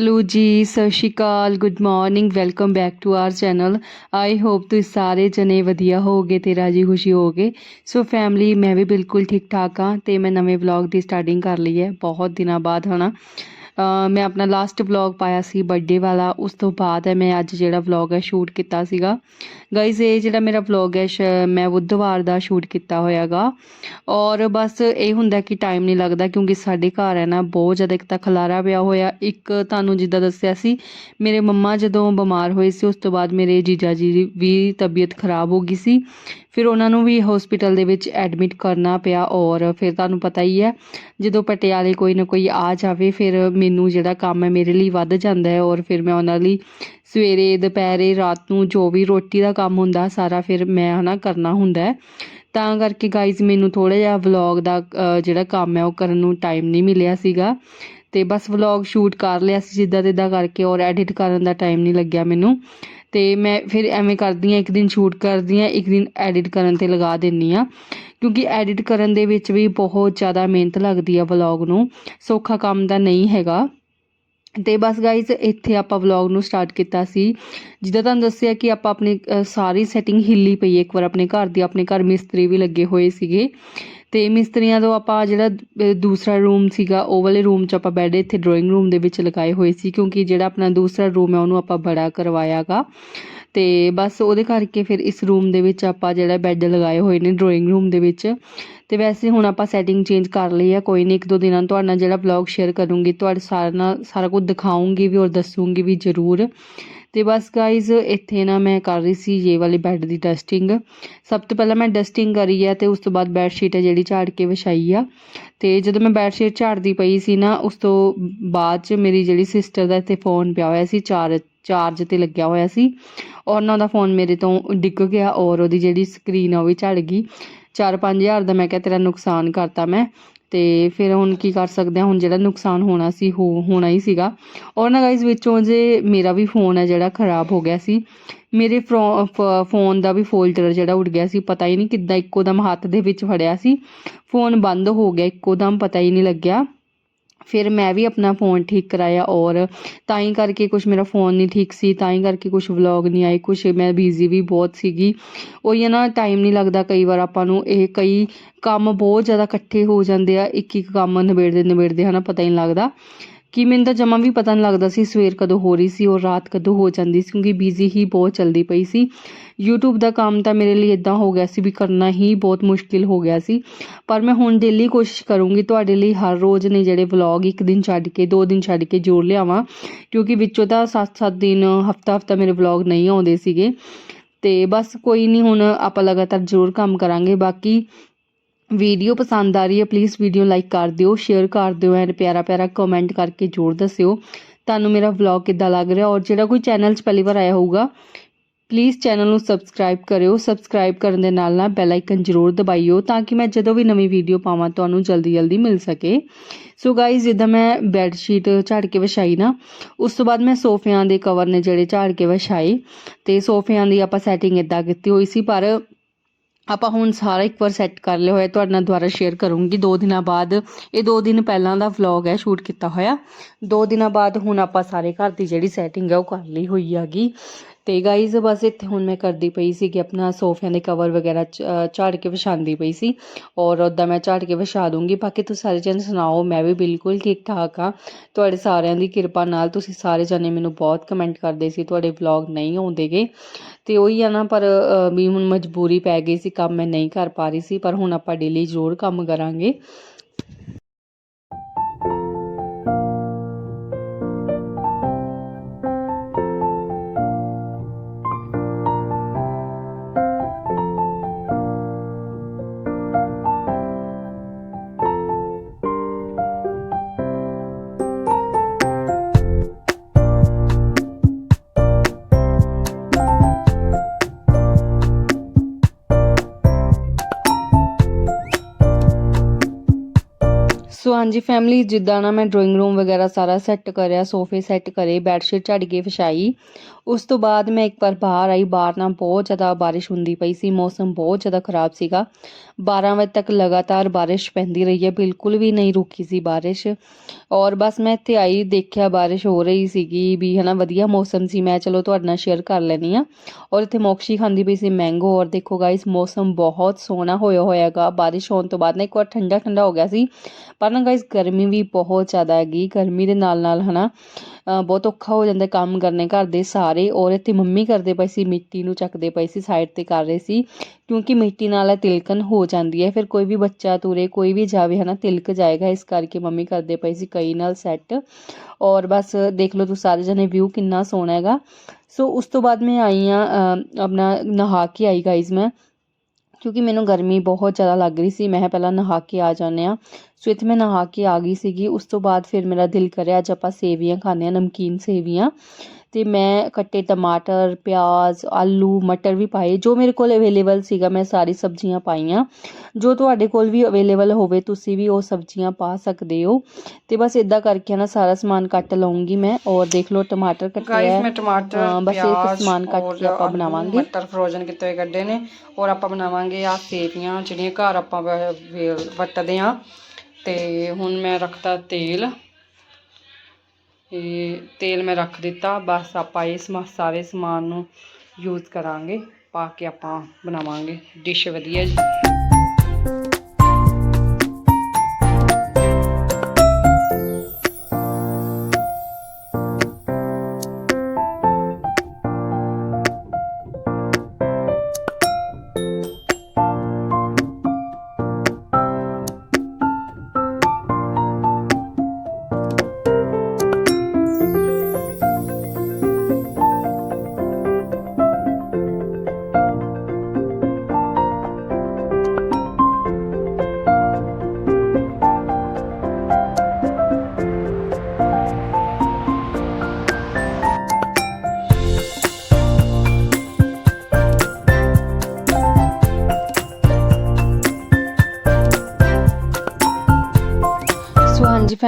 Hello ਜੀ ਸਤਿ ਸ਼੍ਰੀ ਅਕਾਲ good morning welcome back to our channel. I hope ਤੁਸੀਂ ਸਾਰੇ ਜਣੇ ਵਧੀਆ ਹੋਗੇ ਤੇ ਰਾਜੀ ਖੁਸ਼ੀ ਹੋਗੇ ਸੋ ਫੈਮਿਲੀ ਮੈਂ ਵੀ ਬਿਲਕੁਲ ਠੀਕ ਠਾਕ ਹਾਂ ਤੇ ਮੈਂ ਨਵੇਂ ਵਲੌਗ ਦੀ ਸਟਾਰਟਿੰਗ ਕਰ ਲਈ ਹੈ ਬਹੁਤ ਦਿਨਾਂ ਬਾਅਦ ਹਨਾ। ਅ, ਮੈਂ ਆਪਣਾ ਲਾਸਟ ਵਲੌਗ ਪਾਇਆ ਸੀ ਬਰਥਡੇ ਵਾਲਾ, ਉਸ ਤੋਂ ਬਾਅਦ ਹੈ ਮੈਂ ਅੱਜ ਜਿਹੜਾ ਵਲੌਗ ਹੈ ਸ਼ੂਟ ਕੀਤਾ ਸੀਗਾ। ਗਾਇਜ਼ ਇਹ ਜਿਹੜਾ ਮੇਰਾ ਵਲੌਗ ਹੈ, ਸ਼- ਮੈਂ ਬੁੱਧਵਾਰ ਦਾ ਸ਼ੂਟ ਕੀਤਾ ਹੋਇਆਗਾ। ਔਰ ਬਸ ਇਹ ਹੁੰਦਾ ਕਿ ਟਾਈਮ ਨਹੀਂ ਲੱਗਦਾ ਕਿਉਂਕਿ ਸਾਡੇ ਘਰ ਹੈ ਨਾ, ਬਹੁਤ ਜ਼ਿਆਦਾ ਇੱਕ ਤਾਂ ਖਲਾਰਾ ਪਿਆ ਹੋਇਆ। ਇੱਕ ਤੁਹਾਨੂੰ ਜਿੱਦਾਂ ਦੱਸਿਆ ਸੀ, ਮੇਰੇ ਮੰਮਾ ਜਦੋਂ ਬਿਮਾਰ ਹੋਏ ਸੀ, ਉਸ ਤੋਂ ਬਾਅਦ ਮੇਰੇ ਜੀਜਾ ਜੀ ਦੀ ਵੀ ਤਬੀਅਤ ਖਰਾਬ ਹੋ ਗਈ ਸੀ। ਫਿਰ ਉਹਨਾਂ ਨੂੰ ਵੀ ਹਸਪੀਟਲ ਦੇ ਵਿੱਚ ਐਡਮਿਟ ਕਰਨਾ ਪਿਆ ਔਰ ਫਿਰ ਤੁਹਾਨੂੰ ਪਤਾ ਹੀ ਹੈ, ਜਦੋਂ ਪਟਿਆਲੇ ਕੋਈ ਨਾ ਕੋਈ ਆ ਜਾਵੇ, ਫਿਰ ਮੈਨੂੰ ਜਿਹੜਾ ਕੰਮ ਹੈ ਮੇਰੇ ਲਈ ਵੱਧ ਜਾਂਦਾ ਹੈ ਔਰ ਫਿਰ ਮੈਂ ਉਹਨਾਂ ਲਈ ਸਵੇਰੇ, ਦੁਪਹਿਰੇ, ਰਾਤ ਨੂੰ ਜੋ ਵੀ ਰੋਟੀ ਦਾ ਕੰਮ ਹੁੰਦਾ ਸਾਰਾ ਫਿਰ ਮੈਂ ਹਨਾ ਕਰਨਾ ਹੁੰਦਾ ਹੈ। ਤਾਂ ਕਰਕੇ ਗਾਈਜ਼ ਮੈਨੂੰ ਥੋੜਾ ਜਿਹਾ ਵਲੌਗ ਦਾ ਜਿਹੜਾ ਕੰਮ ਹੈ ਉਹ ਕਰਨ ਨੂੰ ਟਾਈਮ ਨਹੀਂ ਮਿਲਿਆ ਸੀਗਾ। ਤੇ ਬਸ ਵਲੌਗ ਸ਼ੂਟ ਕਰ ਲਿਆ ਸੀ ਜਿੱਦਾਂ ਤਿੱਦਾਂ ਕਰਕੇ ਔਰ ਐਡਿਟ ਕਰਨ ਦਾ ਟਾਈਮ ਨਹੀਂ ਲੱਗਿਆ ਮੈਨੂੰ। ਤੇ ਮੈਂ ਫਿਰ ਐਵੇਂ ਕਰਦੀ ਆ ਇੱਕ ਦਿਨ ਸ਼ੂਟ ਕਰਦੀ ਆ ਇੱਕ ਦਿਨ ਐਡਿਟ ਕਰਨ ਤੇ ਲਗਾ ਦਿੰਨੀ ਆ ਕਿਉਂਕਿ ਐਡਿਟ ਕਰਨ ਦੇ ਵਿੱਚ ਵੀ ਬਹੁਤ ਜ਼ਿਆਦਾ ਮਿਹਨਤ ਲੱਗਦੀ ਆ ਵਲੌਗ ਨੂੰ, ਸੌਖਾ ਕੰਮ ਦਾ ਨਹੀਂ ਹੈਗਾ। ਤੇ ਬਸ ਗਾਈਜ਼ ਇੱਥੇ ਆਪਾਂ ਵਲੌਗ ਨੂੰ ਸਟਾਰਟ ਕੀਤਾ ਸੀ। ਜਿੱਦਾਂ ਤੁਹਾਨੂੰ ਦੱਸਿਆ ਕਿ ਆਪਾਂ ਆਪਣੀ ਸਾਰੀ ਸੈਟਿੰਗ ਹਿੱਲੀ ਪਈ ਇੱਕ ਵਾਰ ਆਪਣੇ ਘਰ ਦੀ, ਆਪਣੇ ਘਰ ਮਿਸਤਰੀ ਵੀ ਲੱਗੇ ਹੋਏ ਸੀਗੇ। ਤੇ ਮਿਸਤਰੀਆਂ ਤੋਂ ਆਪਾਂ ਜਿਹੜਾ ਦੂਸਰਾ ਰੂਮ ਸੀਗਾ, ਉਹ ਵਾਲੇ ਰੂਮ 'ਚ ਆਪਾਂ ਬੈੱਡ ਇੱਥੇ ਡਰਾਇੰਗ ਰੂਮ ਦੇ ਵਿੱਚ ਲਗਾਏ ਹੋਏ ਸੀ, ਕਿਉਂਕਿ ਜਿਹੜਾ ਆਪਣਾ ਦੂਸਰਾ ਰੂਮ ਹੈ, ਉਹਨੂੰ ਆਪਾਂ ਬੜਾ ਕਰਵਾਇਆਗਾ। ਤੇ ਬਸ ਉਹਦੇ ਕਰਕੇ ਫਿਰ ਇਸ ਰੂਮ ਦੇ ਵਿੱਚ ਆਪਾਂ ਜਿਹੜਾ ਬੈੱਡ ਲਗਾਏ ਹੋਏ ਨੇ ਡਰਾਇੰਗ ਰੂਮ ਦੇ ਵਿੱਚ। ਤੇ ਵੈਸੇ ਹੁਣ ਆਪਾਂ ਸੈਟਿੰਗ ਚੇਂਜ ਕਰ ਲਈ ਆ, ਕੋਈ ਨਹੀਂ ਇੱਕ ਦੋ ਦਿਨਾਂ ਨੂੰ ਤੁਹਾਡੇ ਨਾਲ ਜਿਹੜਾ ਵਲੌਗ ਸ਼ੇਅਰ ਕਰੂੰਗੀ, ਤੁਹਾਡੇ ਸਾਰਾ ਨਾਲ ਸਾਰਾ ਕੁਝ ਦਿਖਾਉਂਗੀ ਵੀ ਔਰ ਦੱਸੂੰਗੀ ਵੀ ਜ਼ਰੂਰ। ਤੇ ਬਸ ਗਾਇਜ਼ ਇੱਥੇ ਨਾ ਮੈਂ ਕਰ ਰਹੀ ਸੀ ਇਹ ਵਾਲੇ ਬੈੱਡ ਦੀ ਡਸਟਿੰਗ ਸਭ ਤੋਂ ਪਹਿਲਾਂ ਮੈਂ ਡਸਟਿੰਗ ਕਰੀ ਆ ਤੇ ਉਸ ਤੋਂ ਬਾਅਦ ਬੈੱਡ ਸ਼ੀਟ ਹੈ ਜਿਹੜੀ ਝਾੜ ਕੇ ਵਿਛਾਈ ਆ। ਤੇ ਜਦੋਂ ਮੈਂ ਬੈੱਡ ਸ਼ੀਟ ਝਾੜਦੀ ਪਈ ਸੀ ਨਾ, ਉਸ ਤੋਂ ਬਾਅਦ ਚ ਮੇਰੀ ਜਿਹੜੀ ਸਿਸਟਰ ਦਾ ਇੱਥੇ ਫੋਨ ਪਿਆ ਹੋਇਆ ਸੀ ਚਾਰਜ ਚਾਰਜ ਤੇ ਲੱਗਿਆ ਹੋਇਆ ਸੀ। ਔਰ ਨਾ ਉਹਦਾ ਫੋਨ ਮੇਰੇ ਤੋਂ ਡਿੱਗ ਗਿਆ ਔਰ ਉਹਦੀ ਜਿਹੜੀ ਸਕਰੀਨ ਆ ਉਹ ਵੀ ਝੜ ਗਈ। 4-5000 ਹਜ਼ਾਰ ਦਾ ਮੈਂ ਕਿਹਾ ਤੇਰਾ ਨੁਕਸਾਨ ਕਰਤਾ ਮੈਂ। ਤੇ ਫਿਰ ਹੁਣ ਕੀ ਕਰ ਸਕਦੇ ਹਾਂ ਹੁਣ ਜਿਹੜਾ ਨੁਕਸਾਨ ਹੋਣਾ ਸੀ ਹੋਣਾ ਹੀ ਸੀਗਾ। ਔਰ ਨਾ ਗਾਇਜ਼ ਵਿੱਚੋਂ ਜੇ ਮੇਰਾ ਵੀ ਫੋਨ ਹੈ ਜਿਹੜਾ ਖਰਾਬ ਹੋ ਗਿਆ ਸੀ, ਮੇਰੇ ਫਰੋ- ਫ- ਫੋਨ ਦਾ ਵੀ ਫੋਲਡਰ ਜਿਹੜਾ ਉੱਡ ਗਿਆ ਸੀ, ਪਤਾ ਹੀ ਨਹੀਂ ਕਿੱਦਾਂ ਇੱਕੋ ਦਮ ਹੱਥ ਦੇ ਵਿੱਚ ਫੜਿਆ ਸੀ। ਫੋਨ ਬੰਦ ਹੋ ਗਿਆ, ਇੱਕੋ ਦਮ ਪਤਾ ਹੀ ਨਹੀਂ ਲੱਗਿਆ। ਫਿਰ ਮੈਂ ਵੀ ਆਪਣਾ ਫੋਨ ਠੀਕ ਕਰਾਇਆ ਔਰ ਤਾਂ ਹੀ ਕਰਕੇ ਕੁਝ ਮੇਰਾ ਫੋਨ ਨਹੀਂ ਠੀਕ ਸੀ, ਤਾਂ ਹੀ ਕਰਕੇ ਕੁਝ ਵਲੌਗ ਨਹੀਂ ਆਏ ਕੁਝ ਮੈਂ ਬਿਜ਼ੀ ਵੀ ਬਹੁਤ ਸੀਗੀ। ਉਹੀ ਹੈ ਨਾ ਟਾਈਮ ਨਹੀਂ ਲੱਗਦਾ ਕਈ ਵਾਰ ਆਪਾਂ ਨੂੰ, ਇਹ ਕਈ ਕੰਮ ਬਹੁਤ ਜ਼ਿਆਦਾ ਇਕੱਠੇ ਹੋ ਜਾਂਦੇ ਆ ਇੱਕ ਇੱਕ ਕੰਮ ਨਿਬੇੜਦੇ ਨਿਬੇੜਦੇ ਹਨਾ, ਪਤਾ ਹੀ ਨਹੀਂ ਲੱਗਦਾ। ਕਿ ਮੈਨੂੰ ਤਾਂ ਜਮਾਂ ਵੀ ਪਤਾ ਨਹੀਂ ਲੱਗਦਾ ਸੀ ਸਵੇਰ ਕਦੋਂ ਹੋ ਰਹੀ ਸੀ ਔਰ ਰਾਤ ਕਦੋਂ ਹੋ ਜਾਂਦੀ ਸੀ, ਕਿਉਂਕਿ ਬਿਜ਼ੀ ਹੀ ਬਹੁਤ ਚੱਲਦੀ ਪਈ ਸੀ। YouTube ਦਾ ਕੰਮ ਤਾਂ ਮੇਰੇ ਲਈ ਇਦਾਂ ਹੋ ਗਿਆ ਸੀ ਵੀ ਕਰਨਾ ਹੀ ਬਹੁਤ ਮੁਸ਼ਕਿਲ ਹੋ ਗਿਆ ਸੀ। ਪਰ ਮੈਂ ਹੁਣ ਡੇਲੀ ਕੋਸ਼ਿਸ਼ ਕਰੂੰਗੀ ਤੁਹਾਡੇ ਲਈ ਹਰ ਰੋਜ਼ ਨੇ ਜਿਹੜੇ ਵਲੌਗ ਇੱਕ ਦਿਨ ਛੱਡ ਕੇ, ਦੋ ਦਿਨ ਛੱਡ ਕੇ ਜੋੜ ਲਿਆਵਾਂ, ਕਿਉਂਕਿ ਵਿੱਚੋਂ ਤਾਂ 7-7 ਦਿਨ ਹਫਤਾ ਹਫਤਾ ਮੇਰੇ ਵਲੌਗ ਨਹੀਂ ਆਉਂਦੇ ਸੀਗੇ। ਤੇ ਬਸ ਕੋਈ ਨਹੀਂ, ਹੁਣ ਆਪਾਂ ਲਗਾਤਾਰ ਜ਼ਰੂਰ ਕੰਮ ਕਰਾਂਗੇ। ਬਾਕੀ ਵੀਡੀਓ ਪਸੰਦ ਆ ਰਹੀ ਹੈ ਪਲੀਜ਼ ਵੀਡੀਓ ਲਾਈਕ ਕਰ ਦਿਓ ਸ਼ੇਅਰ ਕਰ ਦਿਓ ਐਂਡ ਪਿਆਰਾ ਪਿਆਰਾ ਕਮੈਂਟ ਕਰਕੇ ਜ਼ਰੂਰ ਦੱਸਿਓ। ਤੁਹਾਨੂੰ ਮੇਰਾ ਵਲੌਗ ਕਿੱਦਾਂ ਲੱਗ ਰਿਹਾ? ਔਰ ਜਿਹੜਾ ਕੋਈ ਚੈਨਲ 'ਚ ਪਹਿਲੀ ਵਾਰ ਆਇਆ ਹੋਊਗਾ ਪਲੀਜ਼ ਚੈਨਲ ਨੂੰ ਸਬਸਕ੍ਰਾਈਬ ਕਰਿਓ। ਸਬਸਕ੍ਰਾਈਬ ਕਰਨ ਦੇ ਨਾਲ ਨਾਲ ਬੈਲ ਆਈਕਨ ਜ਼ਰੂਰ ਦਬਾਈਓ ਤਾਂ ਕਿ ਮੈਂ ਜਦੋਂ ਵੀ ਨਵੀਂ ਵੀਡੀਓ ਪਾਵਾਂ, ਤੁਹਾਨੂੰ ਜਲਦੀ ਜਲਦੀ ਮਿਲ ਸਕੇ। ਸੋ ਗਾਇਜ਼ ਜਿੱਦਾਂ ਮੈਂ ਬੈੱਡ ਸ਼ੀਟ ਝਾੜ ਕੇ ਵਿਛਾਈ ਨਾ, ਉਸ ਤੋਂ ਬਾਅਦ ਮੈਂ ਸੋਫਿਆਂ ਦੇ ਕਵਰ ਨੇ ਜਿਹੜੇ ਝਾੜ ਕੇ ਵਿਛਾਏ, ਤੇ ਸੋਫਿਆਂ ਦੀ ਆਪਾਂ ਸੈਟਿੰਗ ਇਦਾਂ ਕੀਤੀ ਹੋਈ ਸੀ, ਪਰ ਆਪਾਂ ਹੁਣ ਸਾਰਾ ਇੱਕ ਵਾਰ ਸੈੱਟ ਕਰ ਲਿਆ ਹੋਇਆ, ਤੁਹਾਡੇ ਨਾਲ ਦੁਬਾਰਾ ਸ਼ੇਅਰ ਕਰੂੰਗੀ। ਦੋ ਦਿਨਾਂ ਬਾਅਦ, ਇਹ ਦੋ ਦਿਨ ਪਹਿਲਾਂ ਦਾ ਵਲੌਗ ਹੈ ਸ਼ੂਟ ਕੀਤਾ ਹੋਇਆ। ਦੋ ਦਿਨਾਂ ਬਾਅਦ ਹੁਣ ਆਪਾਂ ਸਾਰੇ ਘਰ ਦੀ ਜਿਹੜੀ ਸੈਟਿੰਗ ਹੈ, ਉਹ ਕਰ ਲਈ ਹੋਈ ਹੈਗੀ। ਤੇ ਗਾਈਜ਼ ਬਸ ਇੱਥੇ ਹੁਣ ਮੈਂ ਕਰਦੀ ਪਈ ਸੀ ਕਿ ਆਪਣਾ ਸੋਫਿਆਂ ਦੇ ਕਵਰ ਵਗੈਰਾ ਚ- ਝਾੜ ਕੇ ਵਿਛਾਉਂਦੀ ਪਈ ਸੀ ਔਰ ਉੱਦਾਂ ਮੈਂ ਝਾੜ ਕੇ ਵਿਛਾ ਦੂੰਗੀ। ਬਾਕੀ ਤੁਸੀਂ ਸਾਰੇ ਜਣੇ ਸੁਣਾਓ, ਮੈਂ ਵੀ ਬਿਲਕੁਲ ਠੀਕ ਠਾਕ ਆ ਤੁਹਾਡੇ ਸਾਰਿਆਂ ਦੀ ਕਿਰਪਾ ਨਾਲ ਤੁਸੀਂ ਸਾਰੇ ਜਣੇ ਮੈਨੂੰ ਬਹੁਤ ਕਮੈਂਟ ਕਰਦੇ ਸੀ, ਤੁਹਾਡੇ ਵਲੌਗ ਨਹੀਂ ਆਉਂਦੇਗੇ। ਤੇ ਉਹੀ ਆ ਨਾ, ਪਰ ਵੀ ਹੁਣ ਮਜਬੂਰੀ ਪੈ ਗਈ ਸੀ, ਕੰਮ ਮੈਂ ਨਹੀਂ ਕਰ ਪਾ ਰਹੀ ਸੀ, ਪਰ ਹੁਣ ਆਪਾਂ ਡੇਲੀ ਜ਼ਰੂਰ ਕੰਮ ਕਰਾਂਗੇ। ਸੋ ਹਾਂਜੀ ਫੈਮਿਲੀ ਜਿੱਦਾਂ ਨਾ ਮੈਂ ਡਰਾਇੰਗ ਰੂਮ ਵਗੈਰਾ ਸਾਰਾ ਸੈੱਟ ਕਰਿਆ ਸੋਫੇ ਸੈੱਟ ਕਰੇ ਬੈੱਡ ਸ਼ੀਟ ਝਾੜ ਕੇ ਵਿਛਾਈ। ਉਸ ਤੋਂ ਬਾਅਦ ਮੈਂ ਇੱਕ ਵਾਰ ਬਾਹਰ ਆਈ ਬਾਹਰ ਨਾ ਬਹੁਤ ਜ਼ਿਆਦਾ ਬਾਰਿਸ਼ ਹੁੰਦੀ ਪਈ ਸੀ ਮੌਸਮ ਬਹੁਤ ਜ਼ਿਆਦਾ ਖਰਾਬ ਸੀਗਾ 12 ਵਜੇ ਤੱਕ ਲਗਾਤਾਰ ਬਾਰਿਸ਼ ਪੈਂਦੀ ਰਹੀ ਹੈ ਬਿਲਕੁਲ ਵੀ ਨਹੀਂ ਰੁਕੀ ਸੀ ਬਾਰਿਸ਼ ਔਰ ਬਸ ਮੈਂ ਇੱਥੇ ਆਈ ਦੇਖਿਆ ਬਾਰਿਸ਼ ਹੋ ਰਹੀ ਸੀਗੀ ਵੀ ਹਨਾ ਵਧੀਆ ਮੌਸਮ ਸੀ ਮੈਂ ਚਲੋ ਤੁਹਾਡੇ ਨਾਲ ਸ਼ੇਅਰ ਕਰ ਲੈਣੀ ਆ ਔਰ ਇੱਥੇ ਮੋਕਸ਼ੀ ਖਾਂਦੀ ਪਈ ਸੀ ਮੈਂਗੋ ਔਰ ਦੇਖੋ ਗਾਇਸ ਮੌਸਮ ਬਹੁਤ ਸੋਹਣਾ ਹੋਇਆ ਹੋਇਆਗਾ ਬਾਰਿਸ਼ ਹੋਣ ਤੋਂ ਬਾਅਦ ਨਾ ਇੱਕ ਵਾਰ ਠੰਡਾ ਠੰਡਾ ਹੋ ਗਿਆ ਸੀ ਪਰ ਨਾ ਗਾਇਸ ਗਰਮੀ ਵੀ ਬਹੁਤ ਜ਼ਿਆਦਾ ਹੈਗੀ ਗਰਮੀ ਦੇ ਨਾਲ ਨਾਲ ਹਨਾ ਅ, ਬਹੁਤ ਔਖਾ ਹੋ ਜਾਂਦਾ ਕੰਮ ਕਰਨੇ ਘਰ ਦੇ ਸਾਰੇ। ਔਰ ਇੱਥੇ ਮੰਮੀ ਕਰਦੇ ਪਏ ਸੀ, ਮਿੱਟੀ ਨੂੰ ਚੱਕਦੇ ਪਏ ਸੀ ਸਾਈਡ ਤੇ ਕਰ ਰਹੇ ਸੀ। ਕਿਉਂਕਿ ਮਿੱਟੀ ਨਾਲ ਇਹ ਤਿਲਕਣ ਹੋ ਜਾਂਦੀ ਹੈ। ਫਿਰ ਕੋਈ ਵੀ ਬੱਚਾ ਤੁਰੇ, ਕੋਈ ਵੀ ਜਾਵੇ, ਹਨਾ, ਤਿਲਕ ਜਾਏਗਾ। ਇਸ ਕਰਕੇ ਮੰਮੀ ਕਰਦੇ ਪਏ ਸੀ ਕਈ ਨਾਲ ਸੈੱਟ ਔਰ ਬਸ ਦੇਖ ਲਓ ਤੁਸੀਂ ਸਾਰੇ ਜਣੇ ਵਿਊ ਕਿੰਨਾ ਸੋਹਣਾ ਹੈਗਾ। ਸੋ ਉਸ ਤੋਂ ਬਾਅਦ ਮੈਂ ਆਈ ਆ ਆਪਣਾ ਨਹਾ ਕੇ ਆਈ ਗਾਈਜ਼ ਮੈਂ। ਕਿਉਂਕਿ ਮੈਨੂੰ ਗਰਮੀ ਬਹੁਤ ਜ਼ਿਆਦਾ ਲੱਗ ਰਹੀ ਸੀ, ਮੈਂ ਪਹਿਲਾਂ ਨਹਾ ਕੇ ਆ ਜਾਂਦੇ ਆ ਸੋ ਇੱਥੇ ਮੈਂ ਨਹਾ ਕੇ ਆ ਗਈ ਸੀਗੀ। ਉਸ ਤੋਂ ਬਾਅਦ ਫਿਰ ਮੇਰਾ ਦਿਲ ਕਰਿਆ, ਅੱਜ ਆਪਾਂ ਸੇਵੀਆਂ ਖਾਂਦੇ ਆ ਨਮਕੀਨ ਸੇਵੀਆਂ। ਤੇ ਮੈਂ ਕੱਟੇ ਟਮਾਟਰ ਪਿਆਜ਼ ਆਲੂ ਮਟਰ ਵੀ ਪਾਏ। ਜੋ ਮੇਰੇ ਕੋਲ ਅਵੇਲੇਬਲ ਸੀਗਾ ਮੈਂ ਸਾਰੀ ਸਬਜ਼ੀਆਂ ਪਾਈਆਂ। ਜੋ ਤੁਹਾਡੇ ਕੋਲ ਵੀ ਅਵੇਲੇਬਲ ਹੋਵੇ ਤੁਸੀਂ ਵੀ ਉਹ ਸਬਜ਼ੀਆਂ ਪਾ ਸਕਦੇ ਹੋ। ਤੇ ਬਸ ਇਦਾਂ ਕਰਕੇ ਨਾ ਸਾਰਾ ਸਮਾਨ ਕੱਟ ਲਵਾਂਗੀ ਮੈਂ ਔਰ ਦੇਖ ਲਓ ਟਮਾਟਰ ਕੱਟਿਆ ਗਾਇਸ ਹੈ ਮੈਂ ਟਮਾਟਰ ਬਸ ਇਹ ਸਮਾਨ ਕੱਟ ਕੇ ਆਪਾਂ ਬਣਾਵਾਂਗੇ। ਮਟਰ ਫਰੋਜ਼ਨ ਕੀਤੇ ਹੋਏ ਕੱਢੇ ਨੇ। ਔਰ ਆਪਾਂ ਬਣਾਵਾਂਗੇ ਆ ਸੇਵੀਆਂ ਜਿਹੜੀਆਂ ਘਰ ਆਪਾਂ ਵ- ਵੇ- ਵਰਤਦੇ ਆ ਤੇ ਹੁਣ ਮੈਂ ਰੱਖਤਾ ਤੇਲ। ਇਹ ਤੇਲ ਮੈਂ ਰੱਖ ਦਿੱਤਾ। ਬਸ ਆਪਾਂ ਇਸ ਸਮਾ- ਸਾਰੇ ਸਮਾਨ ਨੂੰ ਯੂਜ਼ ਕਰਾਂਗੇ, ਪਾ ਕੇ ਆਪਾਂ ਬਣਾਵਾਂਗੇ। ਡਿਸ਼ ਵਧੀਆ ਜੀ।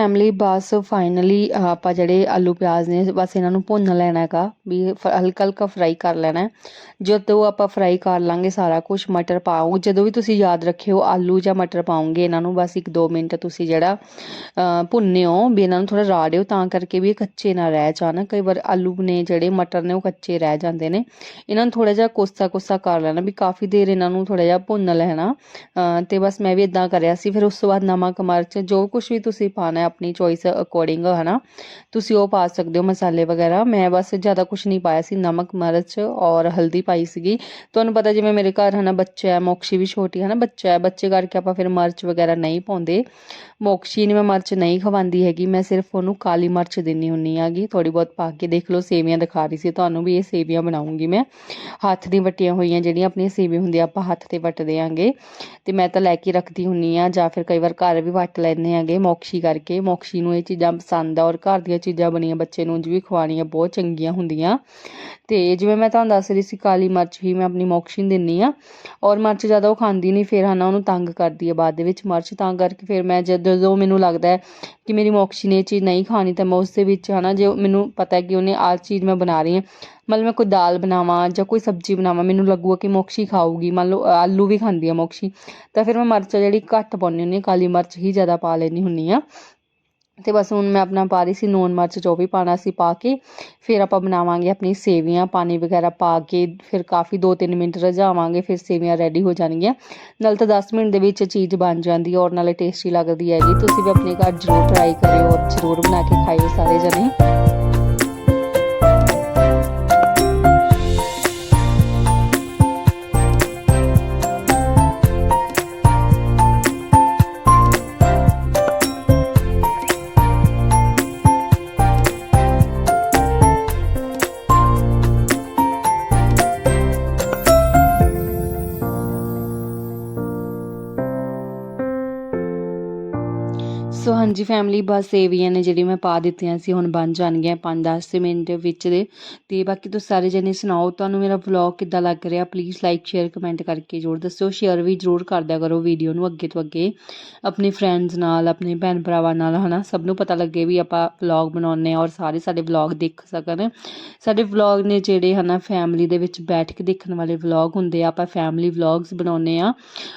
ਫੈਮਿਲੀ ਬਸ ਫਾਈਨਲੀ ਆਪਾਂ ਜਿਹੜੇ ਆਲੂ ਪਿਆਜ਼ ਨੇ ਬਸ ਇਹਨਾਂ ਨੂੰ ਭੁੰਨ ਲੈਣਾ ਹੈਗਾ ਵੀ ਹਲਕਾ ਹਲਕਾ ਫਰਾਈ ਕਰ ਲੈਣਾ ਜਦੋਂ ਆਪਾਂ ਫਰਾਈ ਕਰ ਲਾਂਗੇ ਸਾਰਾ ਕੁਝ ਮਟਰ ਪਾਓ। ਜਦੋਂ ਵੀ ਤੁਸੀਂ ਯਾਦ ਰੱਖਿਓ ਆਲੂ ਜਾਂ ਮਟਰ ਪਾਉਂਗੇ ਇਹਨਾਂ ਨੂੰ ਬਸ 1-2 ਮਿੰਟ ਤੁਸੀਂ ਜਿਹੜਾ ਭੁੰਨਿਓ ਵੀ ਇਹਨਾਂ ਨੂੰ ਥੋੜਾ ਰਾੜਿਓ ਤਾਂ ਕਰਕੇ ਵੀ ਇਹ ਕੱਚੇ ਨਾ ਰਹਿ ਜਾਣ। ਕਈ ਵਾਰ ਆਲੂ ਨੇ ਜਿਹੜੇ ਮਟਰ ਨੇ ਉਹ ਕੱਚੇ ਰਹਿ ਜਾਂਦੇ ਨੇ। ਇਹਨਾਂ ਨੂੰ ਥੋੜਾ ਜਿਹਾ ਕੋਸਾ ਕੋਸਾ ਕਰ ਲੈਣਾ ਵੀ ਕਾਫੀ ਦੇਰ ਇਹਨਾਂ ਨੂੰ ਥੋੜਾ ਜਿਹਾ ਭੁੰਨ ਲੈਣਾ। ਅ, ਤੇ ਬਸ ਮੈਂ ਵੀ ਇਦਾਂ ਕਰਿਆ ਸੀ ਫਿਰ ਉਸ ਤੋਂ ਬਾਅਦ ਨਮਕ ਮਿਰਚ ਜੋ ਕੁਝ ਵੀ ਤੁਸੀਂ ਪਾਣਾ ਹੈ ਆਪਣੀ ਚੋਇਸ ਅਕੋਰਡਿੰਗ ਹਨਾ ਤੁਸੀਂ ਉਹ ਪਾ ਸਕਦੇ ਹੋ ਮਸਾਲੇ ਵਗੈਰਾ ਮੈਂ ਬਸ ਜ਼ਿਆਦਾ ਕੁਝ ਨਹੀਂ ਪਾਇਆ ਸੀ ਨਮਕ ਮਿਰਚ ਔਰ ਹਲਦੀ ਪਾਈ ਸੀਗੀ ਤੁਹਾਨੂੰ ਪਤਾ ਜਿਵੇਂ ਮੇਰੇ ਘਰ ਹਨਾ ਬੱਚਾ ਹੈ ਮੋਕਸ਼ੀ ਵੀ ਛੋਟੀ ਹੈ ਨਾ ਬੱਚਾ ਹੈ ਬੱਚੇ ਕਰਕੇ ਆਪਾਂ ਫਿਰ ਮਿਰਚ ਵਗੈਰਾ ਨਹੀਂ ਪਾਉਂਦੇ ਮੋਕਸ਼ੀ ਨੂੰ ਮੈਂ ਮਿਰਚ ਨਹੀਂ ਖਵਾਉਂਦੀ ਹੈਗੀ ਮੈਂ ਸਿਰਫ ਉਹਨੂੰ ਕਾਲੀ ਮਿਰਚ ਦਿੰਨੀ ਹੁੰਨੀ ਆਗੀ ਥੋੜੀ ਬਹੁਤ ਪਾ ਕੇ ਦੇਖ ਲਓ ਸੇਵੀਆਂ ਦਿਖਾ ਰਹੀ ਸੀ ਤੁਹਾਨੂੰ ਵੀ ਇਹ ਸੇਵੀਆਂ ਬਣਾਉਂਗੀ ਮੈਂ ਹੱਥ ਦੀ ਵਟੀਆਂ ਹੋਈਆਂ ਜਿਹੜੀਆਂ ਆਪਣੀਆਂ ਸੇਵੀਆਂ ਹੁੰਦੀਆਂ ਆਪਾਂ ਹੱਥ ਤੇ ਵਟਦੇ ਆਂਗੇ ਤੇ ਮੈਂ ਤਾਂ ਲੈ ਕੇ ਰੱਖਦੀ ਹੁੰਨੀ ਆ ਜਾਂ ਫਿਰ ਕਈ ਵਾਰ ਘਰ ਵੀ ਵਟ ਲੈਂਦੇ ਆਂਗੇ ਮੋਕਸ਼ੀ ਕਰਕੇ ਮੋਕਸ਼ੀ ਨੂੰ ਇਹ ਚੀਜ਼ਾਂ ਪਸੰਦ ਆ ਔਰ ਘਰ ਦੀਆਂ ਚੀਜ਼ਾਂ ਬਣੀਆਂ ਬੱਚੇ ਨੂੰ ਜਿਵੇਂ ਵੀ ਖਵਾਉਣੀਆਂ ਬਹੁਤ ਚੰਗੀਆਂ ਹੁੰਦੀਆਂ। ਤੇ ਜਿਵੇਂ ਮੈਂ ਤੁਹਾਨੂੰ ਦੱਸ ਰਹੀ ਸੀ, ਕਾਲੀ ਮਿਰਚ ਹੀ ਮੈਂ ਆਪਣੀ ਮੋਕਸ਼ੀ ਨੂੰ ਦਿੰਨੀ ਆ ਔਰ ਮਿਰਚ ਜ਼ਿਆਦਾ ਉਹ ਖਾਂਦੀ ਨਹੀਂ, ਫਿਰ ਹਨਾ ਉਹਨੂੰ ਤੰਗ ਕਰਦੀ ਹੈ ਬਾਅਦ ਦੇ ਵਿੱਚ ਮਿਰਚ, ਤਾਂ ਕਰਕੇ ਫਿਰ ਮੈਂ ਜਦ- ਜਦੋਂ ਮੈਨੂੰ ਲੱਗਦਾ ਹੈ ਕਿ ਮੇਰੀ ਮੋਕਸ਼ੀ ਨੇ ਇਹ ਚੀਜ਼ ਨਹੀਂ ਖਾਣੀ, ਤਾਂ ਮੈਂ ਉਸ ਦੇ ਵਿੱਚ ਹਨਾ ਜੇ ਮੈਨੂੰ ਪਤਾ ਹੈ ਕਿ ਉਹਨੇ ਆਹ ਚੀਜ਼ ਮੈਂ ਬਣਾ ਰਹੀ ਹਾਂ, ਮਤਲਬ ਮੈਂ ਕੋਈ ਦਾਲ ਬਣਾਵਾਂ ਜਾਂ ਕੋਈ ਸਬਜ਼ੀ ਬਣਾਵਾਂ, ਮੈਨੂੰ ਲੱਗੂਗਾ ਕਿ ਮੋਕਸ਼ੀ ਖਾਊਗੀ, ਮੰਨ ਲਓ ਆਲੂ ਵੀ ਖਾਂਦੀ ਆ ਮੋਕਸ਼ੀ, ਤਾਂ ਫਿਰ ਮੈਂ ਮਿਰਚ ਜਿਹੜੀ ਘੱਟ ਪਾਉਂਦੀ ਹੁੰਦੀ ਹਾਂ, ਕਾਲੀ ਮਿਰਚ ਹੀ ਜ਼ਿਆਦਾ ਪਾ ਲੈਣੀ ਹੁੰਦੀ ਆ ਤੇ ਬਸ ਹੁਣ ਮੈਂ ਆਪਣਾ ਪਾ ਰਹੀ ਸੀ ਨੂਨ ਮਿਰਚ ਜੋ ਵੀ ਪਾਣਾ ਸੀ ਪਾ ਕੇ, ਫਿਰ ਆਪਾਂ ਬਣਾਵਾਂਗੇ ਆਪਣੀ ਸੇਵੀਆਂ, ਪਾਣੀ ਵਗੈਰਾ ਪਾ ਕੇ, ਫਿਰ ਕਾਫੀ 2-3 ਮਿੰਟ ਰਝਾਵਾਂਗੇ ਫਿਰ ਸੇਵੀਆਂ ਰੈਡੀ ਹੋ ਜਾਣਗੀਆਂ। ਨਾਲ ਤਾਂ 10 ਮਿੰਟ ਦੇ ਵਿੱਚ ਚੀਜ਼ ਬਣ ਜਾਂਦੀ ਹੈ ਔਰ ਨਾਲੇ ਟੇਸਟੀ ਲੱਗਦੀ ਹੈਗੀ। ਤੁਸੀਂ ਵੀ ਆਪਣੇ ਘਰ ਜ਼ਰੂਰ ਟਰਾਈ ਕਰਿਓ ਔਰ ਜ਼ਰੂਰ ਬਣਾ ਕੇ ਖਾਇਓ ਸਾਰੇ ਜਣੇ। ਫੈਮਿਲੀ ਬਸ ਸੇਵੀਆਂ ਨੇ ਜਿਹੜੀ ਮੈਂ ਪਾ ਦਿੱਤੀਆਂ ਸੀ, ਹੁਣ ਬਣ ਜਾਣਗੀਆਂ 5-10 ਮਿੰਟ ਵਿੱਚ ਦੇ। ਤੇ ਬਾਕੀ ਤੁਸੀਂ ਸਾਰੇ ਜਣੇ ਸੁਣਾਓ, ਤੁਹਾਨੂੰ ਮੇਰਾ ਵਲੌਗ ਕਿੱਦਾਂ ਲੱਗ ਰਿਹਾ? ਪਲੀਜ਼ ਲਾਈਕ ਸ਼ੇਅਰ ਕਮੈਂਟ ਕਰਕੇ ਜ਼ਰੂਰ ਦੱਸਿਓ। ਸ਼ੇਅਰ ਵੀ ਜ਼ਰੂਰ ਕਰਦਿਆ ਕਰੋ ਵੀਡੀਓ ਨੂੰ ਅੱਗੇ ਤੋਂ ਅੱਗੇ। ਆਪਣੇ ਫਰੈਂਡਸ ਨਾਲ, ਆਪਣੇ ਭੈਣ ਭਰਾਵਾਂ ਨਾਲ, ਹਨਾ? ਸਭ ਨੂੰ ਪਤਾ ਲੱਗੇ ਵੀ ਆਪਾਂ ਵਲੌਗ ਬਣਾਉਂਦੇ ਆ ਔਰ ਸਾਰੇ ਸਾਡੇ ਵਲੌਗ ਦੇਖ ਸਕਣ। ਸਾਡੇ ਵਲੌਗ ਨੇ ਜਿਹੜੇ, ਹਨਾ ਫੈਮਿਲੀ ਦੇ ਵਿੱਚ ਬੈਠ ਕੇ ਦੇਖਣ ਵਾਲੇ ਵਲੌਗ ਹੁੰਦੇ ਆ, ਆਪਾਂ ਫੈਮਿਲੀ ਵਲੌਗਸ ਬਣਾਉਂਦੇ ਆ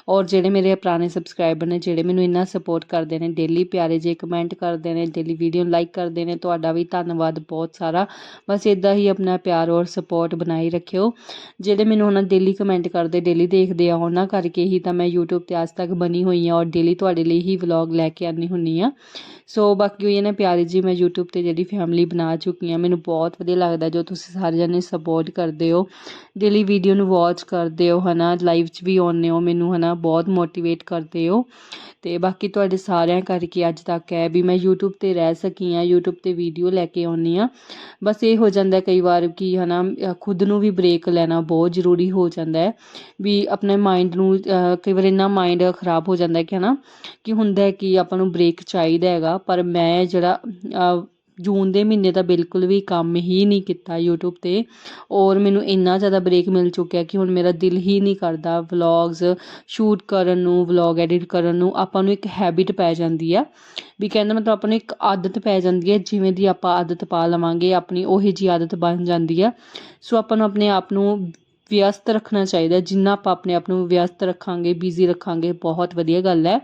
ਔਰ ਜਿਹੜੇ ਮੇਰੇ ਪੁਰਾਣੇ ਸਬਸਕ੍ਰਾਈਬਰ ਨੇ, ਜਿਹੜੇ ਮੈਨੂੰ ਇੰਨਾ ਸਪੋਰਟ ਕਰਦੇ ਨੇ ਡੇਲੀ ਪਿਆਰੇ ਜੇ ਕਮੈਂਟ ਕਰਦੇ ਨੇ ਡੇਲੀ ਵੀਡੀਓ ਲਾਈਕ ਕਰਦੇ ਨੇ, ਤੁਹਾਡਾ ਵੀ ਧੰਨਵਾਦ ਬਹੁਤ ਸਾਰਾ। ਬਸ ਇਦਾਂ ਹੀ ਆਪਣਾ ਪਿਆਰ ਔਰ ਸਪੋਰਟ ਬਣਾਈ ਰੱਖਿਓ। ਜਿਹੜੇ ਮੈਨੂੰ ਉਹਨਾਂ ਡੇਲੀ ਕਮੈਂਟ ਕਰਦੇ ਡੇਲੀ ਦੇਖਦੇ ਆ, ਉਹਨਾਂ ਕਰਕੇ ਹੀ ਤਾਂ ਮੈਂ YouTube ਤੇ ਅੱਜ ਤੱਕ ਬਣੀ ਹੋਈ ਆ ਔਰ ਡੇਲੀ ਤੁਹਾਡੇ ਲਈ ਹੀ ਵਲੌਗ ਲੈ ਕੇ ਆਉਂਦੀ ਹੁੰਨੀ ਆ ਸੋ ਬਾਕੀ ਹੋਈ ਨਾ, ਪਿਆਰੀ ਜੀ, ਮੈਂ YouTube ਤੇ ਜਿਹੜੀ ਫੈਮਿਲੀ ਬਣਾ ਚੁੱਕੀ ਆ ਮੈਨੂੰ ਬਹੁਤ ਵਧੀਆ ਲੱਗਦਾ ਜੋ ਤੁਸੀਂ ਸਾਰੇ ਜਣੇ ਸਪੋਰਟ ਕਰਦੇ ਹੋ। ਡੇਲੀ ਵੀਡੀਓ ਨੂੰ ਵਾਚ ਕਰਦੇ ਹੋ, ਹਨਾ ਲਾਈਵ 'ਚ ਵੀ ਆਉਂਦੇ ਹੋ, ਮੈਨੂੰ ਹਨਾ, ਬਹੁਤ ਮੋਟੀਵੇਟ ਕਰਦੇ ਹੋ। ਤੇ ਬਾਕੀ ਤੁਹਾਡੇ ਸਾਰਿਆਂ ਕਰਕੇ ਅੱਜ ਤੱਕ ਹੈ ਵੀ ਮੈਂ YouTube ਤੇ ਰਹਿ ਸਕੀ ਆ YouTube ਤੇ ਵੀਡੀਓ ਲੈ ਕੇ ਆਉਣੀ ਆ ਬਸ ਇਹ ਹੋ ਜਾਂਦਾ ਕਈ ਵਾਰ ਕਿ ਹਨਾ ਅ, ਖੁਦ ਨੂੰ ਵੀ ਬ੍ਰੇਕ ਲੈਣਾ ਬਹੁਤ ਜ਼ਰੂਰੀ ਹੋ ਜਾਂਦਾ ਹੈ ਵੀ ਆਪਣੇ ਮਾਈਂਡ ਨੂੰ ਕਈ ਵਾਰ ਇੰਨਾ ਮਾਈਂਡ ਖਰਾਬ ਹੋ ਜਾਂਦਾ ਹੈ ਕਿ ਹਨਾ ਕਿ ਹੁੰਦਾ ਕਿ ਆਪਾਂ ਨੂੰ ਬ੍ਰੇਕ ਚਾਹੀਦਾ ਹੈਗਾ। ਪਰ ਮੈਂ ਜਿਹੜਾ ਜੂਨ ਦੇ ਮਹੀਨੇ ਦਾ ਬਿਲਕੁਲ ਵੀ ਕੰਮ ਹੀ ਨਹੀਂ ਕੀਤਾ YouTube ਤੇ ਔਰ ਮੈਨੂੰ ਇੰਨਾ ਜ਼ਿਆਦਾ ਬ੍ਰੇਕ ਮਿਲ ਚੁੱਕਿਆ ਕਿ ਹੁਣ ਮੇਰਾ ਦਿਲ ਹੀ ਨਹੀਂ ਕਰਦਾ ਵਲੌਗਸ ਸ਼ੂਟ ਕਰਨ ਨੂੰ ਵਲੌਗ ਐਡਿਟ ਕਰਨ ਨੂੰ, ਆਪਾਂ ਨੂੰ ਇੱਕ ਹੈਬਿਟ ਪੈ ਜਾਂਦੀ ਆ ਵੀ ਕਹਿੰਦਾ ਮਤਲਬ ਆਪਾਂ ਨੂੰ ਇੱਕ ਆਦਤ ਪੈ ਜਾਂਦੀ ਹੈ ਜਿਵੇਂ ਦੀ ਆਪਾਂ ਆਦਤ ਪਾ ਲਵਾਂਗੇ, ਆਪਣੀ ਉਹੀ ਜੀ ਆਦਤ ਬਣ ਜਾਂਦੀ ਆ। ਸੋ ਆਪਾਂ ਨੂੰ ਆਪਣੇ ਆਪ ਨੂੰ ਵਿਅਸਤ ਰੱਖਣਾ ਚਾਹੀਦਾ ਜਿੰਨਾ ਆਪਾਂ ਆਪਣੇ ਆਪ ਨੂੰ ਵਿਅਸਤ ਰੱਖਾਂਗੇ ਬਿਜ਼ੀ ਰੱਖਾਂਗੇ, ਬਹੁਤ ਵਧੀਆ ਗੱਲ ਹੈ।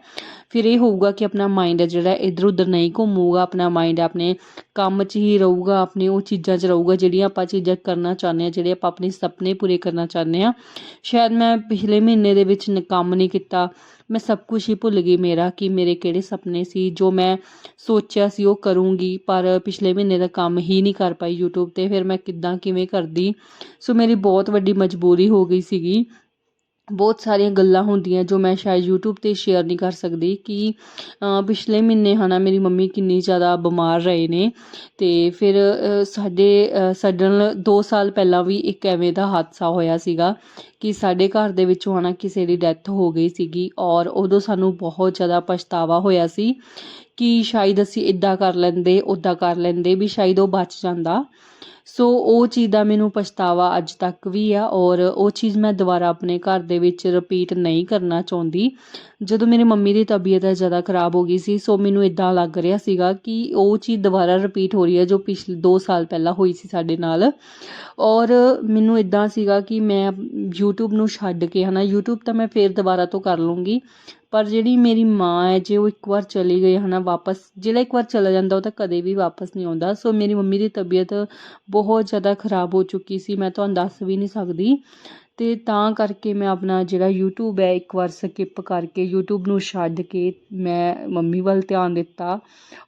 ਫਿਰ ਇਹ ਹੋਊਗਾ ਕਿ ਆਪਣਾ ਮਾਈਂਡ ਹੈ ਜਿਹੜਾ ਇੱਧਰ ਉੱਧਰ ਨਹੀਂ ਘੁੰਮੂਗਾ, ਆਪਣਾ ਮਾਈਂਡ ਆਪਣੇ ਕੰਮ 'ਚ ਹੀ ਰਹੂਗਾ, ਆਪਣੇ ਉਹ ਚੀਜ਼ਾਂ 'ਚ ਰਹੂਗਾ, ਜਿਹੜੀਆਂ ਆਪਾਂ ਚੀਜ਼ਾਂ ਕਰਨਾ ਚਾਹੁੰਦੇ ਹਾਂ, ਜਿਹੜੇ ਆਪਾਂ ਆਪਣੇ ਸੁਪਨੇ ਪੂਰੇ ਕਰਨਾ ਚਾਹੁੰਦੇ ਹਾਂ। ਸ਼ਾਇਦ ਮੈਂ ਪਿਛਲੇ ਮਹੀਨੇ ਦੇ ਵਿੱਚ ਕੰਮ ਨਹੀਂ ਕੀਤਾ ਮੈਂ ਸਭ ਕੁਝ ਹੀ ਭੁੱਲ ਗਈ ਮੇਰਾ ਕਿ ਮੇਰੇ ਕਿਹੜੇ ਸੁਪਨੇ ਸੀ, ਜੋ ਮੈਂ ਸੋਚਿਆ ਸੀ ਉਹ ਕਰੂੰਗੀ, ਪਰ ਪਿਛਲੇ ਮਹੀਨੇ ਦਾ ਕੰਮ ਹੀ ਨਹੀਂ ਕਰ ਪਾਈ YouTube ਤੇ, ਫਿਰ ਮੈਂ ਕਿੱਦਾਂ ਕਿਵੇਂ ਕਰਦੀ? ਸੋ ਮੇਰੀ ਬਹੁਤ ਵੱਡੀ ਮਜਬੂਰੀ ਹੋ ਗਈ ਸੀਗੀ। ਬਹੁਤ ਸਾਰੀਆਂ ਗੱਲਾਂ ਹੁੰਦੀਆਂ ਜੋ ਮੈਂ ਸ਼ਾਇਦ YouTube ਤੇ ਸ਼ੇਅਰ ਨਹੀਂ ਕਰ ਸਕਦੀ ਕਿ ਪਿਛਲੇ ਮਹੀਨੇ ਹਨਾ ਮੇਰੀ ਮੰਮੀ ਕਿੰਨੀ ਜ਼ਿਆਦਾ ਬਿਮਾਰ ਰਹੇ ਨੇ ਤੇ ਫਿਰ ਸਾਡੇ ਸਡਨ ਸਾਡੇ 2 ਸਾਲ ਪਹਿਲਾਂ ਵੀ ਇੱਕ ਐਵੇਂ ਦਾ ਹਾਦਸਾ ਹੋਇਆ ਸੀਗਾ ਕਿ ਸਾਡੇ ਘਰ ਦੇ ਵਿੱਚੋਂ ਹਨਾ ਕਿਸੇ ਦੀ ਡੈਥ ਹੋ ਗਈ ਸੀਗੀ ਔਰ ਉਦੋਂ ਸਾਨੂੰ ਬਹੁਤ ਜ਼ਿਆਦਾ ਪਛਤਾਵਾ ਹੋਇਆ ਸੀ ਕਿ ਸ਼ਾਇਦ ਅਸੀਂ ਇਦਾਂ ਕਰ ਲੈਂਦੇ ਉੱਦਾਂ ਕਰ ਲੈਂਦੇ ਵੀ ਸ਼ਾਇਦ ਉਹ ਬਚ ਜਾਂਦਾ। ਸੋ ਉਹ ਚੀਜ਼ ਦਾ ਮੈਨੂੰ ਪਛਤਾਵਾ ਅੱਜ ਤੱਕ ਵੀ ਆ ਔਰ ਉਹ ਚੀਜ਼ ਮੈਂ ਦੁਬਾਰਾ ਆਪਣੇ ਘਰ ਦੇ ਵਿੱਚ ਰਿਪੀਟ ਨਹੀਂ ਕਰਨਾ ਚਾਹੁੰਦੀ। ਜਦੋਂ ਮੇਰੀ ਮੰਮੀ ਦੀ ਤਬੀਅਤ ਜ਼ਿਆਦਾ ਖਰਾਬ ਹੋ ਗਈ ਸੀ, ਸੋ ਮੈਨੂੰ ਇਦਾਂ ਲੱਗ ਰਿਹਾ ਸੀਗਾ ਕਿ ਉਹ ਚੀਜ਼ ਦੁਬਾਰਾ ਰਿਪੀਟ ਹੋ ਰਹੀ ਹੈ ਜੋ ਪਿਛਲੇ 2 ਸਾਲ ਪਹਿਲਾਂ ਹੋਈ ਸੀ ਸਾਡੇ ਨਾਲ। ਔਰ ਮੈਨੂੰ ਇਦਾਂ ਸੀਗਾ ਕਿ ਮੈਂ YouTube ਨੂੰ ਛੱਡ ਕੇ ਹਨਾ, YouTube ਤਾਂ ਮੈਂ ਫੇਰ ਦੁਬਾਰਾ ਤੋਂ ਕਰ ਲੂੰਗੀ ਪਰ ਜਿਹੜੀ ਮੇਰੀ ਮਾਂ ਹੈ, ਜੇ ਉਹ ਇੱਕ ਵਾਰ ਚਲੀ ਗਈ ਹਨਾ ਵਾਪਸ, ਜਿਹੜਾ ਇੱਕ ਵਾਰ ਚਲਾ ਜਾਂਦਾ ਉਹ ਤਾਂ ਕਦੇ ਵੀ ਵਾਪਸ ਨਹੀਂ ਆਉਂਦਾ। ਸੋ ਮੇਰੀ ਮੰਮੀ ਦੀ ਤਬੀਅਤ ਬਹੁਤ ਜ਼ਿਆਦਾ ਖਰਾਬ ਹੋ ਚੁੱਕੀ ਸੀ, ਮੈਂ ਤੁਹਾਨੂੰ ਦੱਸ ਵੀ ਨਹੀਂ ਸਕਦੀ। ਅਤੇ ਤਾਂ ਕਰਕੇ ਮੈਂ ਆਪਣਾ ਜਿਹੜਾ ਯੂਟਿਊਬ ਹੈ, ਇੱਕ ਵਾਰ ਸਕਿਪ ਕਰਕੇ ਯੂਟਿਊਬ ਨੂੰ ਛੱਡ ਕੇ ਮੈਂ ਮੰਮੀ ਵੱਲ ਧਿਆਨ ਦਿੱਤਾ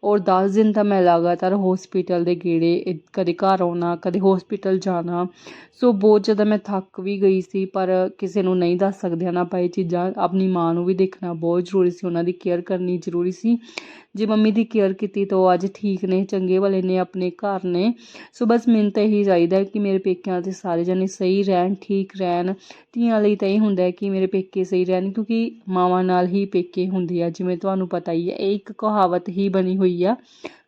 ਔਰ ਦਸ ਦਿਨ ਤਾਂ ਮੈਂ ਲਗਾਤਾਰ ਹੋਸਪਿਟਲ ਦੇ ਗੇੜੇ ਕਦੇ ਘਰ ਆਉਣਾ, ਕਦੇ ਹੋਸਪਿਟਲ ਜਾਣਾ। ਸੋ ਬਹੁਤ ਜ਼ਿਆਦਾ ਮੈਂ ਥੱਕ ਵੀ ਗਈ ਸੀ, ਪਰ ਕਿਸੇ ਨੂੰ ਨਹੀਂ ਦੱਸ ਸਕਦੇ ਹਨ ਆਪਾਂ ਚੀਜ਼ਾਂ ਆਪਣੀ ਮਾਂ ਨੂੰ ਵੀ ਦੇਖਣਾ ਬਹੁਤ ਜ਼ਰੂਰੀ ਸੀ, ਉਹਨਾਂ ਦੀ ਕੇਅਰ ਕਰਨੀ ਜ਼ਰੂਰੀ ਸੀ। ਜੇ ਮੰਮੀ ਦੀ ਕੇਅਰ ਕੀਤੀ ਤਾਂ ਉਹ ਅੱਜ ਠੀਕ ਨੇ, ਚੰਗੇ ਵਾਲੇ ਨੇ, ਆਪਣੇ ਘਰ ਨੇ। ਸੋ ਬਸ ਮੈਨੂੰ ਤਾਂ ਇਹੀ ਚਾਹੀਦਾ ਕਿ ਮੇਰੇ ਪੇਕਿਆਂ 'ਤੇ ਸਾਰੇ ਜਣੇ ਸਹੀ ਰਹਿਣ, ਠੀਕ ਰਹਿਣ। ਧੀਆਂ ਲਈ ਤਾਂ ਇਹ ਹੁੰਦਾ ਕਿ ਮੇਰੇ ਪੇਕੇ ਸਹੀ ਰਹਿਣ, ਕਿਉਂਕਿ ਮਾਵਾਂ ਨਾਲ ਹੀ ਪੇਕੇ ਹੁੰਦੇ ਆ, ਜਿਵੇਂ ਤੁਹਾਨੂੰ ਪਤਾ ਹੀ ਹੈ। ਇਹ ਇੱਕ ਕਹਾਵਤ ਹੀ ਬਣੀ ਹੋਈ ਆ।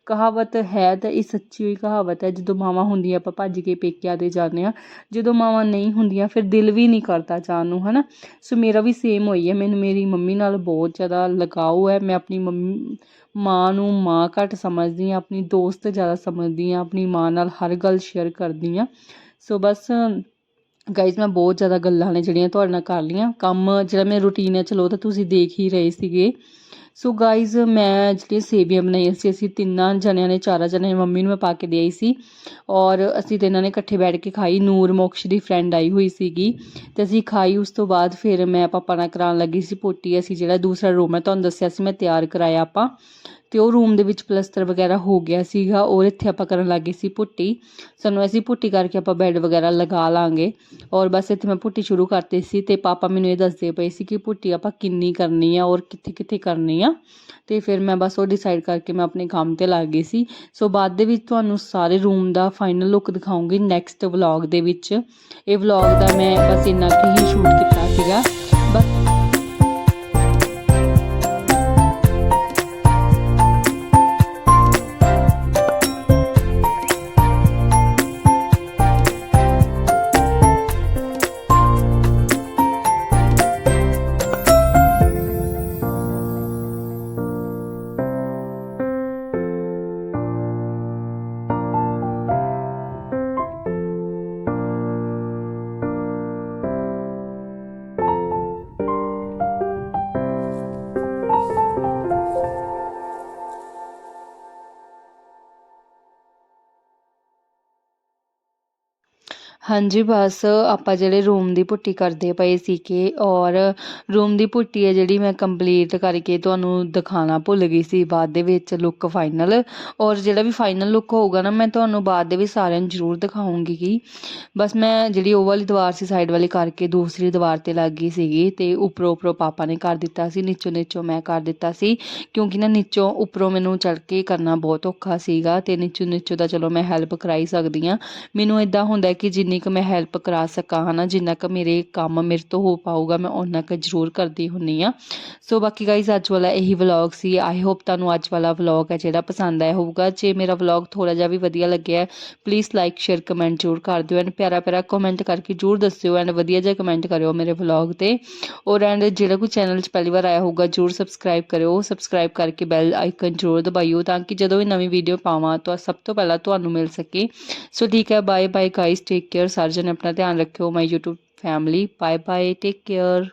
ਕਹਾਵਤ ਹੈ ਤਾਂ ਇਹ ਸੱਚੀ ਹੋਈ ਕਹਾਵਤ ਹੈ। ਜਦੋਂ ਮਾਵਾਂ ਹੁੰਦੀਆਂ ਆਪਾਂ ਭੱਜ ਕੇ ਪੇਕਿਆਂ ਦੇ ਜਾਂਦੇ ਆ ਜਦੋਂ ਮਾਵਾਂ ਨਹੀਂ ਹੁੰਦੀਆਂ ਫਿਰ ਦਿਲ ਵੀ ਨਹੀਂ ਕਰਦਾ ਜਾਣ ਨੂੰ, ਹਨਾ? ਸੋ ਮੇਰਾ ਵੀ ਸੇਮ ਹੋਈ ਹੈ। ਮੈਨੂੰ ਮੇਰੀ ਮੰਮੀ ਨਾਲ ਬਹੁਤ ਜ਼ਿਆਦਾ ਲਗਾਓ ਹੈ। ਮੈਂ ਆਪਣੀ ਮੰਮੀ, ਮਾਂ ਨੂੰ ਮਾਂ ਘੱਟ ਸਮਝਦੀ ਹਾਂ। ਆਪਣੀ ਦੋਸਤ ਜ਼ਿਆਦਾ ਸਮਝਦੀ ਹਾਂ। ਆਪਣੀ ਮਾਂ ਨਾਲ ਹਰ ਗੱਲ ਸ਼ੇਅਰ ਕਰਦੀ ਹਾਂ। ਸੋ ਬਸ ਗਾਈਜ਼ ਮੈਂ ਬਹੁਤ ਜ਼ਿਆਦਾ ਗੱਲਾਂ ਨੇ ਜਿਹੜੀਆਂ ਤੁਹਾਡੇ ਨਾਲ ਕਰ ਲਈਆਂ। ਕੰਮ ਜਿਹੜਾ ਮੇਰਾ ਰੂਟੀਨ ਹੈ, ਚਲੋ ਤਾਂ ਤੁਸੀਂ ਦੇਖ ਹੀ ਰਹੇ ਸੀਗੇ। ਸੋ ਗਾਈਜ਼ ਮੈਂ ਜਿਹੜੀ ਸੇਵੀਆਂ ਬਣਾਈਆਂ ਸੀ। ਅਸੀਂ ਤਿੰਨਾਂ ਜਣਿਆਂ ਨੇ, ਚਾਰਾਂ ਜਣਿਆਂ ਨੇ ਮੰਮੀ ਨੂੰ ਮੈਂ ਪਾ ਕੇ ਦੇਈ ਸੀ। ਔਰ ਅਸੀਂ ਤਿੰਨਾਂ ਨੇ ਇਕੱਠੇ ਬੈਠ ਕੇ ਖਾਈ। ਨੂਰ ਮੋਕਸ਼ ਦੀ ਫਰੈਂਡ ਆਈ ਹੋਈ ਸੀਗੀ। ਤੇ ਅਸੀਂ ਖਾਈ, ਉਸ ਤੋਂ ਬਾਅਦ ਫਿਰ ਮੈਂ ਪਾਪਾ ਨਾਲ ਕਰਾਉਣ ਲੱਗੀ ਸੀ ਪੋਟੀ। ਅਸੀਂ ਜਿਹੜਾ ਦੂਸਰਾ ਰੂਮ ਹੈ, ਤੁਹਾਨੂੰ ਦੱਸਿਆ ਸੀ, ਮੈਂ ਤਿਆਰ ਕਰਾਇਆ ਆਪਾਂ। ਤੇ ਉਹ ਰੂਮ ਦੇ ਵਿੱਚ ਪਲਸਤਰ ਵਗੈਰਾ ਹੋ ਗਿਆ ਸੀਗਾ, ਔਰ ਇੱਥੇ ਆਪਾਂ ਕਰਨ ਲੱਗੇ ਸੀ ਪੁੱਟੀ। ਸਾਨੂੰ ਅਸੀਂ ਪੁੱਟੀ ਕਰਕੇ ਆਪਾਂ ਬੈੱਡ ਵਗੈਰਾ ਲਗਾ ਲਾਂਗੇ। ਔਰ ਬਸ ਇੱਥੇ ਮੈਂ ਪੁੱਟੀ ਸ਼ੁਰੂ ਕਰਤੀ ਸੀ ਤੇ ਪਾਪਾ ਮੈਨੂੰ ਇਹ ਦੱਸਦੇ ਪਏ ਸੀ ਕਿ ਪੁੱਟੀ ਆਪਾਂ ਕਿੰਨੀ ਕਰਨੀ ਆ ਔਰ ਕਿੱਥੇ ਕਿੱਥੇ ਕਰਨੀ ਆ। ਤੇ ਫਿਰ ਮੈਂ ਬਸ ਉਹ ਡਿਸਾਈਡ ਕਰਕੇ ਮੈਂ ਆਪਣੇ ਕੰਮ ਤੇ ਲੱਗ ਗਈ ਸੀ। ਸੋ ਬਾਅਦ ਦੇ ਵਿੱਚ ਤੁਹਾਨੂੰ ਸਾਰੇ ਰੂਮ ਦਾ ਫਾਈਨਲ ਲੁੱਕ ਦਿਖਾਉਂਗੀ ਨੈਕਸਟ ਵਲੌਗ ਦੇ ਵਿੱਚ। ਇਹ ਵਲੌਗ ਦਾ ਮੈਂ ਬਸ ਇੰਨਾ ਕੁ ਹੀ ਸ਼ੂਟ ਕੀਤਾ ਸੀਗਾ। ਹਾਂਜੀ, ਬਸ ਆਪਾਂ ਜਿਹੜੇ ਰੂਮ ਦੀ ਪੁੱਟੀ ਕਰਦੇ ਪਏ ਸੀਗੇ ਔਰ ਰੂਮ ਦੀ ਪੁੱਟੀ ਹੈ ਜਿਹੜੀ ਮੈਂ ਕੰਪਲੀਟ ਕਰਕੇ ਤੁਹਾਨੂੰ ਦਿਖਾਉਣਾ ਭੁੱਲ ਗਈ ਸੀ, ਬਾਅਦ ਦੇ ਵਿੱਚ ਲੁੱਕ ਫਾਈਨਲ ਔਰ ਜਿਹੜਾ ਵੀ ਫਾਈਨਲ ਲੁੱਕ ਹੋਊਗਾ ਨਾ, ਮੈਂ ਤੁਹਾਨੂੰ ਬਾਅਦ ਦੇ ਵਿੱਚ ਸਾਰਿਆਂ ਨੂੰ ਜ਼ਰੂਰ ਦਿਖਾਉਂਗੀ ਕਿ ਬਸ ਮੈਂ ਜਿਹੜੀ ਉਹ ਵਾਲੀ ਦੀਵਾਰ ਸੀ ਸਾਈਡ ਵਾਲੀ ਕਰਕੇ ਦੂਸਰੀ ਦੀਵਾਰ ਤੇ ਲੱਗ ਗਈ ਸੀਗੀ ਤੇ ਉੱਪਰੋਂ ਉੱਪਰੋਂ ਪਾਪਾ ਨੇ ਕਰ ਦਿੱਤਾ ਸੀ, ਨੀਚੋਂ ਨੀਚੋਂ ਮੈਂ ਕਰ ਦਿੱਤਾ ਸੀ, ਕਿਉਂਕਿ ਨਾ ਨੀਚੋਂ ਉੱਪਰੋਂ ਮੈਨੂੰ ਚੜ੍ਹ ਕੇ ਕਰਨਾ ਬਹੁਤ ਔਖਾ ਸੀਗਾ ਤੇ ਨੀਚੋਂ ਨੀਚੋਂ ਦਾ ਚਲੋ ਮੈਂ ਹੈਲਪ ਕਰਾਈ ਸਕਦੀ ਆ ਮੈਨੂੰ ਇਦਾਂ ਹੁੰਦਾ ਕਿ ਜਿੰਨੀ ਕੁ ਮੈਂ ਹੈਲਪ ਕਰਾ ਸਕਾਂ ਹਨਾ ਜਿੰਨਾ ਕੁ ਮੇਰੇ ਕੰਮ ਮੇਰੇ ਤੋਂ ਹੋ ਪਾਊਗਾ ਮੈਂ ਉਹਨਾਂ ਕੁ ਜ਼ਰੂਰ ਕਰਦੀ ਹੁੰਨੀ ਆ ਸੋ ਬਾਕੀ ਗਾਈਜ਼ ਅੱਜ ਵਾਲਾ ਇਹੀ ਵਲੌਗ ਸੀ ਆਈ ਹੋਪ ਤੁਹਾਨੂੰ ਅੱਜ ਵਾਲਾ ਵਲੌਗ ਹੈ ਜਿਹੜਾ ਪਸੰਦ ਆਇਆ ਹੋਊਗਾ ਜੇ ਮੇਰਾ ਵਲੌਗ ਥੋੜਾ ਜਿਹਾ ਵੀ ਵਧੀਆ ਲੱਗਿਆ ਪਲੀਜ਼ ਲਾਈਕ ਸ਼ੇਅਰ ਕਮੈਂਟ ਜ਼ਰੂਰ ਕਰ ਦਿਓ ਐਂਡ ਪਿਆਰਾ ਪਿਆਰਾ ਕਮੈਂਟ ਕਰਕੇ ਜ਼ਰੂਰ ਦੱਸਿਓ ਐਂਡ ਵਧੀਆ ਜਿਹਾ ਕਮੈਂਟ ਕਰਿਓ ਮੇਰੇ ਵਲੌਗ ਤੇ ਔਰ ਐਂਡ ਜਿਹੜਾ ਕੋਈ ਚੈਨਲ 'ਚ ਪਹਿਲੀ ਵਾਰ ਆਇਆ ਹੋਊਗਾ ਜ਼ਰੂਰ ਸਬਸਕ੍ਰਾਈਬ ਕਰਿਓ ਸਬਸਕ੍ਰਾਈਬ ਕਰਕੇ ਬੈਲ ਆਈਕਨ ਜ਼ਰੂਰ ਦਬਾਇਓ ਤਾਂ ਕਿ ਜਦੋਂ ਵੀ ਨਵੀਂ ਵੀਡੀਓ ਪਾਵਾਂ ਤਾਂ ਸਭ ਤੋਂ ਪਹਿਲਾਂ ਤੁਹਾਨੂੰ ਮਿਲ ਸਕੇ ਸੋ ਠੀਕ ਹੈ bye bye guys take care ਸਾਰੇ ਜਣੇ ਆਪਣਾ ਧਿਆਨ ਰੱਖਿਓ my YouTube family bye bye take care